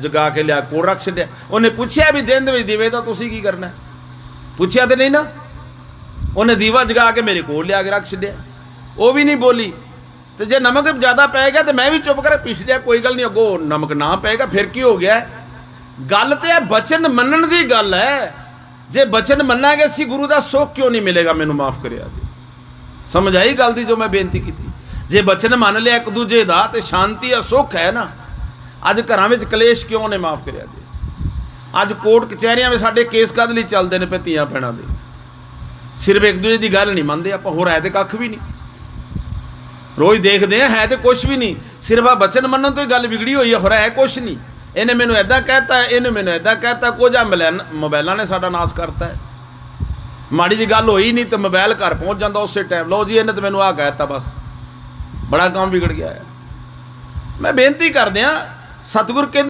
ਜਗਾ ਕੇ ਲਿਆ, ਕੋਲ ਰੱਖ ਛੱਡਿਆ। ਉਹਨੇ ਪੁੱਛਿਆ ਵੀ ਦਿਨ ਦੇ ਵਿੱਚ ਦੀਵੇ ਤਾਂ ਤੁਸੀਂ ਕੀ ਕਰਨਾ? ਪੁੱਛਿਆ ਤੇ ਨਹੀਂ ਨਾ। ਉਹਨੇ ਦੀਵਾ ਜਗਾ ਕੇ ਮੇਰੇ ਕੋਲ ਲਿਆ ਕੇ ਰੱਖ ਛੱਡਿਆ। ਉਹ ਵੀ ਨਹੀਂ ਬੋਲੀ। ਤੇ ਜੇ ਨਮਕ ਜ਼ਿਆਦਾ ਪੈ ਗਿਆ ਤੇ ਮੈਂ ਵੀ ਚੁੱਪ ਕਰ ਪਿਛ ਲਿਆ ਕੋਈ ਗੱਲ ਨਹੀਂ, ਅੱਗੋਂ ਨਮਕ ਨਾ ਪਏਗਾ ਫਿਰ ਕੀ ਹੋ ਗਿਆ? ਗੱਲ ਤੇ ਹੈ ਬਚਨ ਮੰਨਣ ਦੀ ਗੱਲ ਹੈ। ਜੇ ਬਚਨ ਮੰਨਾਂਗੇ ਸੀ ਗੁਰੂ ਦਾ ਸੁੱਖ ਕਿਉਂ ਨਹੀਂ ਮਿਲੇਗਾ? ਮੈਨੂੰ ਮਾਫ ਕਰਿਆ ਜੀ। ਸਮਝ ਆਈ ਗੱਲ ਦੀ ਜੋ ਮੈਂ ਬੇਨਤੀ ਕੀਤੀ? ਜੇ ਬਚਨ ਮੰਨ ਲਿਆ ਇੱਕ ਦੂਜੇ ਦਾ, ਤੇ ਸ਼ਾਂਤੀ ਆ ਸੁੱਖ ਹੈ ਨਾ। ਅੱਜ ਘਰਾਂ ਵਿੱਚ ਕਲੇਸ਼ ਕਿਉਂ ਨੇ? ਮਾਫ ਕਰਿਆ ਜੀ। ਅੱਜ ਕੋਰਟ ਕਚਹਿਰੀਆਂ ਵਿੱਚ ਸਾਡੇ ਕੇਸ ਕਦ ਲਈ ਚੱਲਦੇ ਨੇ ਪਏ ਧੀਆਂ ਭੈਣਾਂ ਦੇ? ਸਿਰਫ ਇੱਕ ਦੂਜੇ ਦੀ ਗੱਲ ਨਹੀਂ ਮੰਨਦੇ, ਆਪਾਂ ਹੋਰ ਹੈ ਤੇ ਕੱਖ ਵੀ ਨਹੀਂ। ਰੋਜ਼ ਦੇਖਦੇ ਆ ਹੈ ਤੇ ਕੁਝ ਵੀ ਨਹੀਂ। ਸਿਰਫ ਆ ਬਚਨ ਮੰਨਣ ਤੋਂ ਹੀ ਗੱਲ ਵਿਗੜੀ ਹੋਈ ਹੈ ਹੋਰ ਹੈ ਕੁਝ ਨਹੀਂ। ਇਹਨੇ ਮੈਨੂੰ ਐਦਾਂ ਕਹਿਤਾ, ਇਹਨੇ ਮੈਨੂੰ ਐਦਾਂ ਕਹਿਤਾ, ਕੁਝ ਆ ਮਲੈਨ- ਮੋਬਾਈਲਾਂ ਨੇ ਸਾਡਾ ਨਾਸ ਕਰਤਾ ਮਾੜੀ ਜੀ ਗੱਲ ਹੋਈ ਨਹੀਂ ਤੇ ਮੋਬਾਈਲ ਘਰ ਪਹੁੰਚ ਜਾਂਦਾ ਉਸੇ ਟਾਈਮ ਲਓ ਜੀ, ਇਹਨੇ ਤੇ ਮੈਨੂੰ ਆ ਕਹਿਤਾ ਬਸ। ਬੜਾ ਕੰਮ ਵਿਗੜ ਗਿਆ ਹੈ। ਮੈਂ ਬੇਨਤੀ ਕਰਦੇ ਆ satu